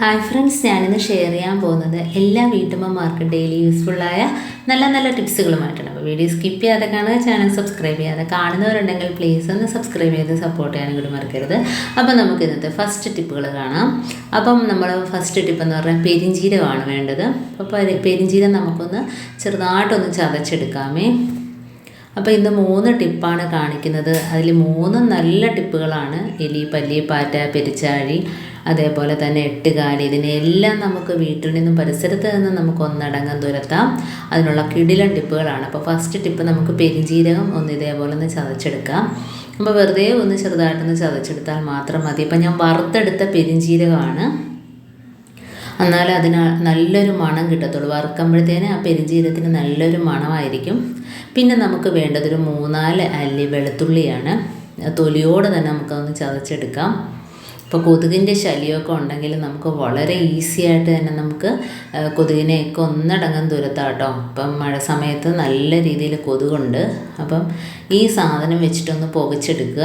Hi friends ഞാനിന്ന് share ചെയ്യാൻ പോകുന്നത് എല്ലാ വീട്ടമ്മമാർക്കും ഡെയിലി യൂസ്ഫുള്ളായ നല്ല നല്ല ടിപ്സുകളുമായിട്ടാണ് അപ്പോൾ വീഡിയോ സ്കിപ്പ് ചെയ്യാതെ കാണുക ചാനൽ സബ്സ്ക്രൈബ് ചെയ്യാതെ കാണുന്നവരുണ്ടെങ്കിൽ പ്ലീസ് ഒന്ന് സബ്സ്ക്രൈബ് ചെയ്ത് സപ്പോർട്ട് ചെയ്യാനും കൂടി മറക്കരുത്. അപ്പോൾ നമുക്ക് ഇന്നത്തെ ഫസ്റ്റ് ടിപ്പുകൾ കാണാം. അപ്പം നമ്മൾ ഫസ്റ്റ് ടിപ്പ് എന്ന് പറഞ്ഞാൽ പെരിഞ്ചീരകമാണ് വേണ്ടത്. അപ്പോൾ പരി- പെരിഞ്ചീരം നമുക്കൊന്ന് ചെറുതായിട്ടൊന്ന് ചതച്ചെടുക്കാമേ. അപ്പോൾ ഇന്ന് മൂന്ന് ടിപ്പാണ് കാണിക്കുന്നത്. അതിൽ മൂന്ന് നല്ല ടിപ്പുകളാണ് എലി പല്ലി പാറ്റ പെരിച്ചാഴി അതേപോലെ തന്നെ എട്ടുകാലി. ഇതിനെല്ലാം നമുക്ക് വീട്ടിൽ നിന്നും പരിസരത്ത് നിന്നും നമുക്ക് ഒന്നടങ്കം തുരത്താം. അതിനുള്ള കിടിലൻ ടിപ്പുകളാണ്. അപ്പോൾ ഫസ്റ്റ് ടിപ്പ് നമുക്ക് പെരിഞ്ജീരകം ഒന്ന് ഇതേപോലെ ഒന്ന് ചതച്ചെടുക്കാം. അപ്പോൾ വെറുതെ ഒന്ന് ചെറുതായിട്ടൊന്ന് ചതച്ചെടുത്താൽ മാത്രം മതി. ഇപ്പം ഞാൻ വറുത്തെടുത്ത പെരിഞ്ജീരകമാണ് എന്നാൽ അതിന് നല്ലൊരു മണം കിട്ടത്തുള്ളൂ. വറുക്കുമ്പോഴത്തേന് ആ പെരിഞ്ജീരത്തിന് നല്ലൊരു മണമായിരിക്കും. പിന്നെ നമുക്ക് വേണ്ടതൊരു മൂന്നാൽ അല്ലി വെളുത്തുള്ളിയാണ്. തൊലിയോട് തന്നെ നമുക്കതൊന്ന് ചതച്ചെടുക്കാം. ഇപ്പോൾ കൊതുകിന്റെ ശല്യമൊക്കെ ഉണ്ടെങ്കിൽ നമുക്ക് വളരെ ഈസി ആയിട്ട് തന്നെ നമുക്ക് കൊതുകിനെയൊക്കെ ഒന്നടങ്കം തുരത്താം കേട്ടോ ഇപ്പം മഴ സമയത്ത് നല്ല രീതിയിൽ കൊതുകുണ്ട്. അപ്പം ഈ സാധനം വെച്ചിട്ടൊന്ന് പുകച്ചെടുക്കുക.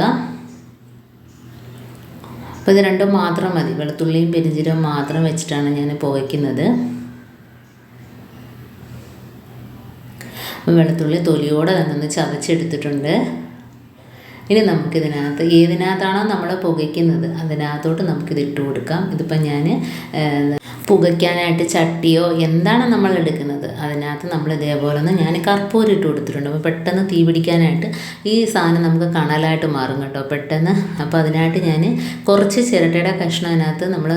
അപ്പോൾ ഇത് രണ്ടും മാത്രം മതി. വെളുത്തുള്ളിയും പെരിഞ്ചീരവും മാത്രം വെച്ചിട്ടാണ് ഞാൻ പുകയ്ക്കുന്നത്. വെളുത്തുള്ളി തൊലിയോടെ തന്നെ ഒന്ന് ചതച്ചെടുത്തിട്ടുണ്ട്. ഇനി നമുക്കിതിനകത്ത് ഏതിനകത്താണോ നമ്മൾ പുകയ്ക്കുന്നത് അതിനകത്തോട്ട് നമുക്കിത് ഇട്ട് കൊടുക്കാം. ഇതിപ്പം ഞാൻ പുകയ്ക്കാനായിട്ട് ചട്ടിയോ എന്താണ് നമ്മൾ എടുക്കുന്നത്? അതിനകത്ത് നമ്മൾ ഇതേപോലെ ഒന്ന് ഞാൻ കർപ്പൂരം ഇട്ട് കൊടുത്തിട്ടുണ്ട്. അപ്പോൾ പെട്ടെന്ന് തീ പിടിക്കാനായിട്ട് ഈ സാധനം നമുക്ക് കണലായിട്ട് മാറും കേട്ടോ. പെട്ടെന്ന് അപ്പോൾ അതിനായിട്ട് ഞാൻ കുറച്ച് ചിരട്ടയുടെ കഷ്ണം അതിനകത്ത് നമ്മൾ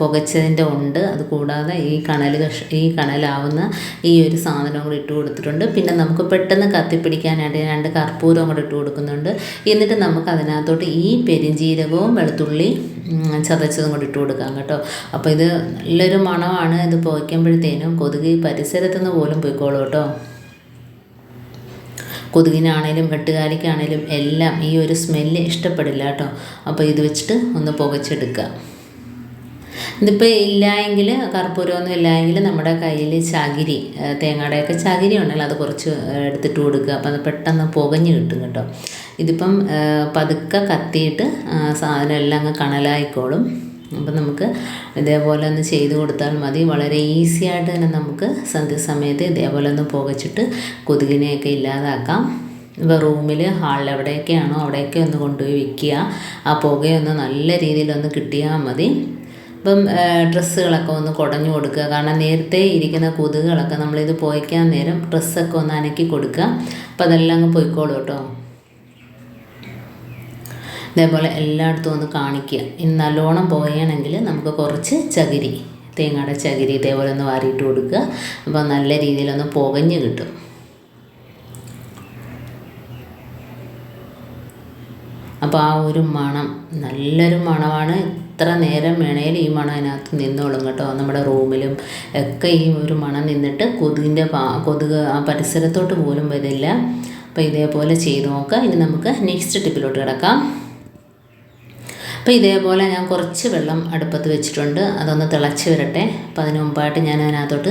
പുകച്ചതിന്റെ ഉണ്ട്. അത് കൂടാതെ ഈ കണൽ കഷ ഈ കണലാവുന്ന ഈ ഒരു സാധനം കൂടി ഇട്ട് കൊടുത്തിട്ടുണ്ട്. പിന്നെ നമുക്ക് പെട്ടെന്ന് കത്തിപ്പിടിക്കാനായിട്ട് രണ്ട് കർപ്പൂരം കൂടെ ഇട്ട് കൊടുക്കുന്നുണ്ട്. എന്നിട്ട് നമുക്ക് അതിനകത്തോട്ട് ഈ പെരിഞ്ജീരകവും വെളുത്തുള്ളി ചതച്ചതും കൂടി ഇട്ട് കൊടുക്കാം കേട്ടോ. അപ്പോൾ ഇത് നല്ലൊരു മണമാണ് ഇത് പുകയ്ക്കുമ്പോഴത്തേനും കൊതുക് ഈ പരിസരത്തു നിന്ന് പോലും പോയിക്കോളൂ കേട്ടോ. കൊതുകിനാണേലും വെട്ടുകാലിക്കാണേലും എല്ലാം ഈ ഒരു സ്മെല്ല് ഇഷ്ടപ്പെടില്ല കേട്ടോ. അപ്പോൾ ഇത് വെച്ചിട്ട് ഒന്ന് പുകച്ചെടുക്കുക ഇതിപ്പോൾ ഇല്ലായെങ്കിൽ കർപ്പൂരമൊന്നും ഇല്ലായെങ്കിൽ നമ്മുടെ കയ്യിൽ ചകിരി തേങ്ങയുടെയൊക്കെ ചകിരി ഉണ്ടെങ്കിൽ അത് കുറച്ച് എടുത്തിട്ട് കൊടുക്കുക അപ്പോൾ അത് പെട്ടെന്ന് പുകഞ്ഞ് കിട്ടും കേട്ടോ. ഇതിപ്പം പതുക്കെ കത്തിയിട്ട് സാധനം എല്ലാം അങ്ങ് കണലായിക്കോളും. അപ്പം നമുക്ക് ഇതേപോലെ ഒന്ന് ചെയ്ത് കൊടുത്താൽ മതി. വളരെ ഈസി ആയിട്ട് തന്നെ നമുക്ക് സന്ധ്യസമയത്ത് ഇതേപോലെ ഒന്ന് പുകച്ചിട്ട് കൊതുകിനെയൊക്കെ ഇല്ലാതാക്കാം. ഇപ്പോൾ റൂമിൽ ഹാളിൽ എവിടെയൊക്കെയാണോ അവിടെയൊക്കെ ഒന്ന് കൊണ്ടുപോയി വെക്കുക. ആ പുകയൊന്ന് നല്ല രീതിയിലൊന്ന് കിട്ടിയാൽ മതി. ഇപ്പം ഡ്രസ്സുകളൊക്കെ ഒന്ന് കുടഞ്ഞു കൊടുക്കുക. കാരണം നേരത്തെ ഇരിക്കുന്ന കൊതുകുകളൊക്കെ നമ്മളിത് പോയിക്കാൻ നേരം ഡ്രസ്സൊക്കെ ഒന്ന് അനക്കി കൊടുക്കുക. അപ്പോൾ അതെല്ലാം അങ്ങ് പോയിക്കോളൂ കേട്ടോ. ഇതേപോലെ എല്ലായിടത്തും ഒന്ന് കാണിക്കുക. ഇനി നല്ലോണം പോയണമെങ്കിൽ നമുക്ക് കുറച്ച് ചകിരി തേങ്ങയുടെ ചകിരി ഇതേപോലെ ഒന്ന് വാരിയിട്ട് കൊടുക്കുക. അപ്പോൾ നല്ല രീതിയിലൊന്ന് പുകഞ്ഞ് കിട്ടും. അപ്പോൾ ആ ഒരു മണം നല്ലൊരു മണമാണ്. ഇത്ര നേരം വേണേൽ ഈ മണം അതിനകത്ത് നിന്നോളും കേട്ടോ. നമ്മുടെ റൂമിലും ഒക്കെ ഈ ഒരു മണം നിന്നിട്ട് കൊതുകിന്റെ കൊതുക് ആ പരിസരത്തോട്ട് പോലും വരില്ല. അപ്പോൾ ഇതേപോലെ ചെയ്ത് നോക്കുക. ഇനി നമുക്ക് നെക്സ്റ്റ് ടിപ്പിലോട്ട് കിടക്കാം. അപ്പോൾ ഇതേപോലെ ഞാൻ കുറച്ച് വെള്ളം അടുപ്പത്ത് വെച്ചിട്ടുണ്ട്. അതൊന്ന് തിളച്ച് വരട്ടെ. അപ്പോൾ അതിന് മുമ്പായിട്ട് ഞാൻ അതിനകത്തോട്ട്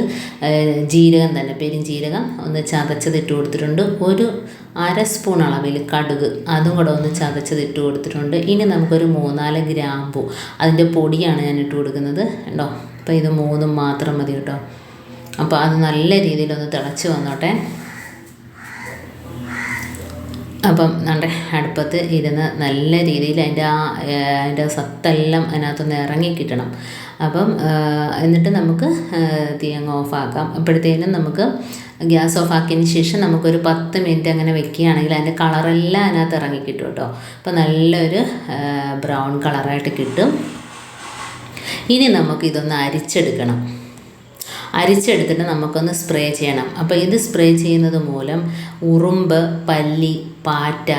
ജീരകം തന്നെ പെരുംജീരകം ഒന്ന് ചതച്ചത് ഇട്ട് കൊടുത്തിട്ടുണ്ട്. ഒരു അര സ്പൂൺ അളവിൽ കടുക് അതും കൂടെ ഒന്ന് ചതച്ചത് ഇട്ട് കൊടുത്തിട്ടുണ്ട്. ഇനി നമുക്കൊരു മൂന്നാൽ ഗ്രാമ്പു അതിന്റെ പൊടിയാണ് ഞാൻ ഇട്ട് കൊടുക്കുന്നത് കേട്ടോ അപ്പോൾ ഇത് മൂന്നും മാത്രം മതി കേട്ടോ. അപ്പോൾ അത് നല്ല രീതിയിലൊന്ന് തിളച്ച് വന്നോട്ടെ. അപ്പം നമ്മുടെ അടുപ്പത്ത് ഇരുന്ന് നല്ല രീതിയിൽ അതിന്റെ ആ അതിന്റെ സത്തെല്ലാം അതിനകത്തുനിന്ന് ഇറങ്ങി കിട്ടണം. അപ്പം എന്നിട്ട് നമുക്ക് തീ അങ്ങ് ഓഫാക്കാം. അപ്പോഴത്തേനും നമുക്ക് ഗ്യാസ് ഓഫാക്കിയതിന് ശേഷം നമുക്കൊരു പത്ത് മിനിറ്റ് അങ്ങനെ വെക്കുകയാണെങ്കിൽ അതിന്റെ കളറെല്ലാം അതിനകത്ത് ഇറങ്ങി കിട്ടും കേട്ടോ. അപ്പം നല്ലൊരു ബ്രൗൺ കളറായിട്ട് കിട്ടും. ഇനി നമുക്ക് ഇതൊന്ന് അരിച്ചെടുക്കണം. അരിച്ചെടുത്തിട്ട് നമുക്കൊന്ന് സ്പ്രേ ചെയ്യണം. അപ്പോൾ ഇത് സ്പ്രേ ചെയ്യുന്നത് മൂലം ഉറുമ്പ് പല്ലി പാറ്റ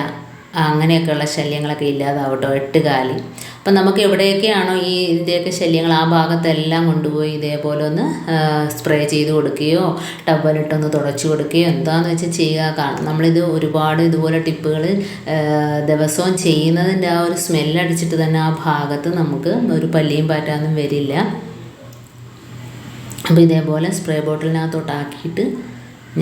അങ്ങനെയൊക്കെയുള്ള ശല്യങ്ങളൊക്കെ ഇല്ലാതാവട്ടോ എട്ടുകാലി അപ്പം നമുക്ക് എവിടെയൊക്കെയാണോ ഈ ഇതിന്റെയൊക്കെ ശല്യങ്ങൾ ആ ഭാഗത്തെല്ലാം കൊണ്ടുപോയി ഇതേപോലെ ഒന്ന് സ്പ്രേ ചെയ്ത് കൊടുക്കുകയോ ടബലിട്ടൊന്ന് തുടച്ചു കൊടുക്കുകയോ എന്താണെന്ന് വെച്ചാൽ ചെയ്യുക കാണും. നമ്മളിത് ഒരുപാട് ഇതുപോലെ ടിപ്പുകൾ ദിവസവും ചെയ്യുന്നതിന്റെ ആ ഒരു സ്മെല്ലടിച്ചിട്ട് തന്നെ ആ ഭാഗത്ത് നമുക്ക് ഒരു പല്ലിയും പാറ്റാന്നും വരില്ല. അപ്പോൾ ഇതേപോലെ സ്പ്രേ ബോട്ടിലിനകത്തോട്ടാക്കിയിട്ട്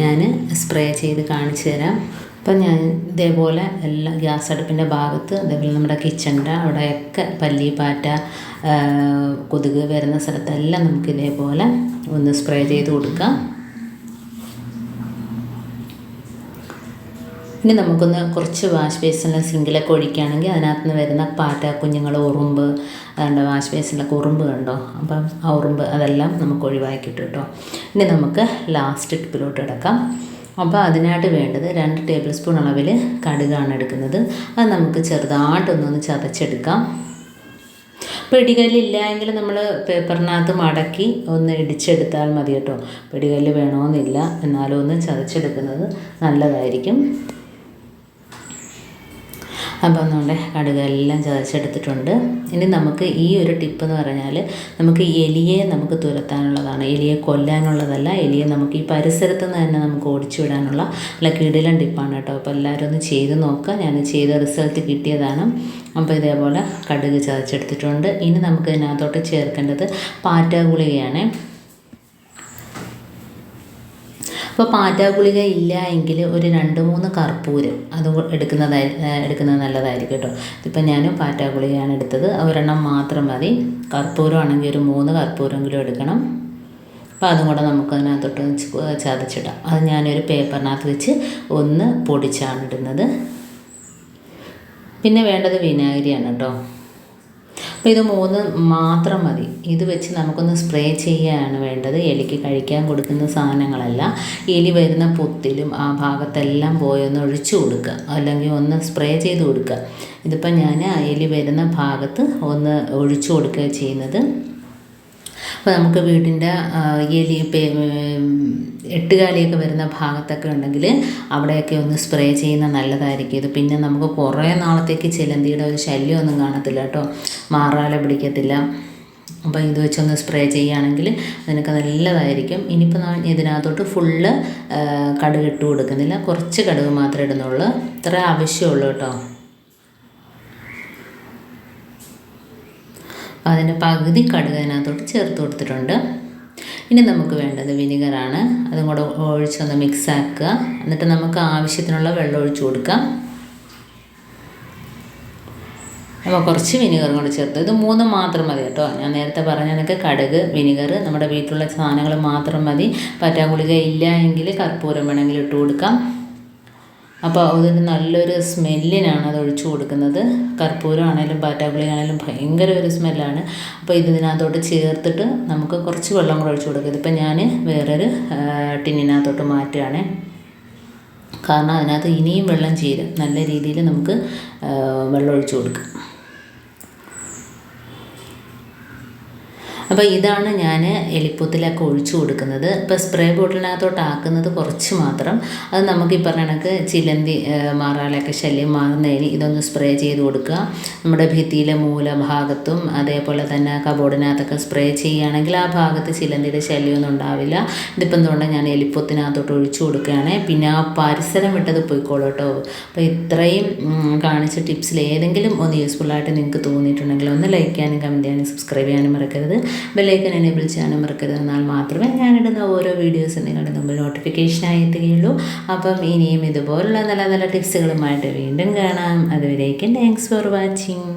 ഞാൻ സ്പ്രേ ചെയ്ത് കാണിച്ചു തരാം. അപ്പം ഞാൻ ഇതേപോലെ എല്ലാ ഗ്യാസ് അടുപ്പിന്റെ ഭാഗത്ത് അതേപോലെ നമ്മുടെ കിച്ചണിന്റെ അവിടെയൊക്കെ പല്ലി പാറ്റ കൊതുക് വരുന്ന സ്ഥലത്തെല്ലാം നമുക്ക് ഇതേപോലെ ഒന്ന് സ്പ്രേ ചെയ്ത് കൊടുക്കാം. ഇനി നമുക്കൊന്ന് കുറച്ച് വാഷ് ബേസിനിലെ സിങ്കിലൊക്കെ ഒഴിക്കുകയാണെങ്കിൽ അതിനകത്ത് നിന്ന് വരുന്ന പാറ്റ കുഞ്ഞുങ്ങൾ ഉറുമ്പ് അതുകൊണ്ട് വാഷ് ബേസിനിലൊക്കെ ഉറുമ്പ് കണ്ടോ? അപ്പം ആ ഉറുമ്പ് അതെല്ലാം നമുക്ക് ഒഴിവാക്കി കിട്ടും കേട്ടോ. ഇനി നമുക്ക് ലാസ്റ്റ് ടിപ്പിലോട്ട് കിടക്കാം. അപ്പോൾ അതിനായിട്ട് വേണ്ടത് രണ്ട് ടേബിൾ സ്പൂൺ അളവിൽ കടുകാണ് എടുക്കുന്നത്. അത് നമുക്ക് ചെറുതായിട്ടൊന്നൊന്ന് ചതച്ചെടുക്കാം. പെടികല്ലില്ലെങ്കിൽ നമ്മൾ പേപ്പറിനകത്ത് മടക്കി ഒന്ന് ഇടിച്ചെടുത്താൽ മതി കേട്ടോ. പിടികല്ല് വേണമെന്നില്ല എന്നാലും ഒന്ന് ചതച്ചെടുക്കുന്നത് നല്ലതായിരിക്കും. അപ്പോൾ നമ്മുടെ കടുകെല്ലാം ചതച്ചെടുത്തിട്ടുണ്ട്. ഇനി നമുക്ക് ഈ ഒരു ടിപ്പ് എന്ന് പറഞ്ഞാൽ നമുക്ക് എലിയെ നമുക്ക് തുരത്താനുള്ളതാണ്. എലിയെ കൊല്ലാനുള്ളതല്ല എലിയെ നമുക്ക് ഈ പരിസരത്ത് നിന്ന് തന്നെ നമുക്ക് ഓടിച്ചു വിടാനുള്ള നല്ല കിടിലൻ ടിപ്പാണ് കേട്ടോ. അപ്പോൾ എല്ലാവരും ഒന്ന് ചെയ്ത് നോക്കുക ഞാൻ ചെയ്ത റിസൾട്ട് കിട്ടിയതാണ്. അപ്പോൾ ഇതേപോലെ കടുക് ചതച്ചെടുത്തിട്ടുണ്ട്. ഇനി നമുക്ക് ഇതിനകത്തോട്ട് ചേർക്കേണ്ടത് പാറ്റ ഗുളികയാണ്. അപ്പോൾ പാറ്റാഗുളിക ഇല്ല എങ്കിൽ ഒരു രണ്ട് മൂന്ന് കർപ്പൂരം അത് എടുക്കുന്നതായി എടുക്കുന്നത് നല്ലതായിരിക്കും കേട്ടോ. ഇതിപ്പോൾ ഞാൻ പാറ്റാഗുളികയാണ് എടുത്തത്. ഒരെണ്ണം മാത്രം മതി. കർപ്പൂരം ആണെങ്കിൽ ഒരു മൂന്ന് കർപ്പൂരമെങ്കിലും എടുക്കണം. അപ്പോൾ അതും കൂടെ നമുക്ക് അതിനകത്തോട്ട് ചതച്ചിടാം. അത് ഞാനൊരു പേപ്പറിനകത്ത് വെച്ച് ഒന്ന് പൊടിച്ചാണ് ഇടുന്നത്. പിന്നെ വേണ്ടത് വിനാഗിരിയാണ് കേട്ടോ. അപ്പോൾ ഇത് മൂന്ന് മാത്രം മതി. ഇത് വെച്ച് നമുക്കൊന്ന് സ്പ്രേ ചെയ്യുകയാണ് വേണ്ടത്. എലിക്ക് കഴിക്കാൻ കൊടുക്കുന്ന സാധനങ്ങളല്ല. എലി വരുന്ന പൊത്തിലും ആ ഭാഗത്തെല്ലാം പോയി ഒന്ന് ഒഴിച്ചു കൊടുക്കുക അല്ലെങ്കിൽ ഒന്ന് സ്പ്രേ ചെയ്ത് കൊടുക്കുക ഇതിപ്പോൾ ഞാൻ എലി വരുന്ന ഭാഗത്ത് ഒന്ന് ഒഴിച്ചു കൊടുക്കുക ചെയ്യുന്നത്. അപ്പോൾ നമുക്ക് വീടിന്റെ എലി എട്ടുകാലിയൊക്കെ വരുന്ന ഭാഗത്തൊക്കെ ഉണ്ടെങ്കിൽ അവിടെയൊക്കെ ഒന്ന് സ്പ്രേ ചെയ്യുന്ന നല്ലതായിരിക്കും. ഇത് പിന്നെ നമുക്ക് കുറേ നാളത്തേക്ക് ചിലന്തിയുടെ ഒരു ശല്യമൊന്നും കാണത്തില്ല കേട്ടോ. മാറാല പിടിക്കത്തില്ല. അപ്പോൾ ഇത് വെച്ചൊന്ന് സ്പ്രേ ചെയ്യുകയാണെങ്കിൽ നിനക്ക് നല്ലതായിരിക്കും. ഇനിയിപ്പോൾ ഞാൻ ഇതിനകത്തോട്ട് ഫുള്ള് കടുക് ഇട്ട് കൊടുക്കുന്നില്ല. കുറച്ച് കടുക് മാത്രമേ ഇടുന്നുള്ളൂ. ഇത്ര ആവശ്യമുള്ളൂ കേട്ടോ. അതിന്റെ പകുതി കടുക് അതിനകത്തോട്ട് ചേർത്ത് കൊടുത്തിട്ടുണ്ട്. ഇനി നമുക്ക് വേണ്ടത് വിനിഗറാണ്. അതും കൂടെ ഒഴിച്ചൊന്ന് മിക്സ് ആക്കുക. എന്നിട്ട് നമുക്ക് ആവശ്യത്തിനുള്ള വെള്ളം ഒഴിച്ചു കൊടുക്കാം. അപ്പോൾ കുറച്ച് വിനിഗർ കൂടെ ചേർത്ത്. ഇത് മൂന്ന് മാത്രം മതി കേട്ടോ. ഞാൻ നേരത്തെ പറഞ്ഞ കണക്ക് കടുക് വിനിഗർ നമ്മുടെ വീട്ടിലുള്ള സാധനങ്ങൾ മാത്രം മതി. പറ്റാഗുളിക ഇല്ല എങ്കിൽ കർപ്പൂരം വേണമെങ്കിൽ ഇട്ട് കൊടുക്കാം. അപ്പോൾ അതൊരു നല്ലൊരു സ്മെല്ലിനാണ് അത് ഒഴിച്ചു കൊടുക്കുന്നത്. കർപ്പൂരം ആണെങ്കിലും പാറ്റാഗുളി ആണെങ്കിലും ഭയങ്കര ഒരു സ്മെല്ലാണ്. അപ്പോൾ ഇതിനകത്തോട്ട് ചേർത്തിട്ട് നമുക്ക് കുറച്ച് വെള്ളം കൂടെ ഒഴിച്ചു കൊടുക്കുക ഇതിപ്പോൾ ഞാൻ വേറൊരു ടിന്നിനകത്തോട്ട് മാറ്റുകയാണ്. കാരണം അതിനകത്ത് ഇനിയും വെള്ളം ചേരും. നല്ല രീതിയിൽ നമുക്ക് വെള്ളം ഒഴിച്ചു കൊടുക്കാം. അപ്പോൾ ഇതാണ് ഞാൻ എലിപ്പൊത്തിലൊക്കെ ഒഴിച്ചു കൊടുക്കുന്നത്. ഇപ്പോൾ സ്പ്രേ ബോട്ടിലിനകത്തോട്ട് ആക്കുന്നത് കുറച്ച് മാത്രം. അത് നമുക്ക് ഈ പറഞ്ഞ കണക്ക് ചിലന്തി മാറാലൊക്കെ ശല്യം മാറുന്നതിന് ഇതൊന്ന് സ്പ്രേ ചെയ്ത് കൊടുക്കുക. നമ്മുടെ ഭിത്തിയിലെ മൂലഭാഗത്തും അതേപോലെ തന്നെ കബോർഡിനകത്തൊക്കെ സ്പ്രേ ചെയ്യുകയാണെങ്കിൽ ആ ഭാഗത്ത് ചിലന്തിയുടെ ശല്യമൊന്നും ഉണ്ടാവില്ല. ഇതിപ്പോൾ എന്തുകൊണ്ട് ഞാൻ എലിപ്പൊത്തിനകത്തോട്ട് ഒഴിച്ചു കൊടുക്കുകയാണ്. പിന്നെ ആ പരിസരം വിട്ടത് പോയിക്കോളൂ കേട്ടോ. അപ്പോൾ ഇത്രയും കാണിച്ച ടിപ്സിൽ ഏതെങ്കിലും ഒന്ന് യൂസ്ഫുള്ളായിട്ട് നിങ്ങൾക്ക് തോന്നിയിട്ടുണ്ടെങ്കിൽ ഒന്ന് ലൈക്ക് ചെയ്യാനും കമന്റ് ചെയ്യാനും സബ്സ്ക്രൈബ് ചെയ്യാനും മറക്കരുത്. ബെല്ലൈക്കൻ എനേബിൾ ചെയ്യാനും മറക്കരുത്. എന്നാൽ മാത്രമേ ഞാനിടുന്ന ഓരോ വീഡിയോസും നിങ്ങളുടെ മുമ്പിൽ നോട്ടിഫിക്കേഷനായി എത്തുകയുള്ളൂ. അപ്പം ഇനിയും ഇതുപോലുള്ള നല്ല നല്ല ടിപ്സുകളുമായിട്ട് വീണ്ടും കാണാം. അതുവരേക്കും താങ്ക്സ് ഫോർ വാച്ചിങ്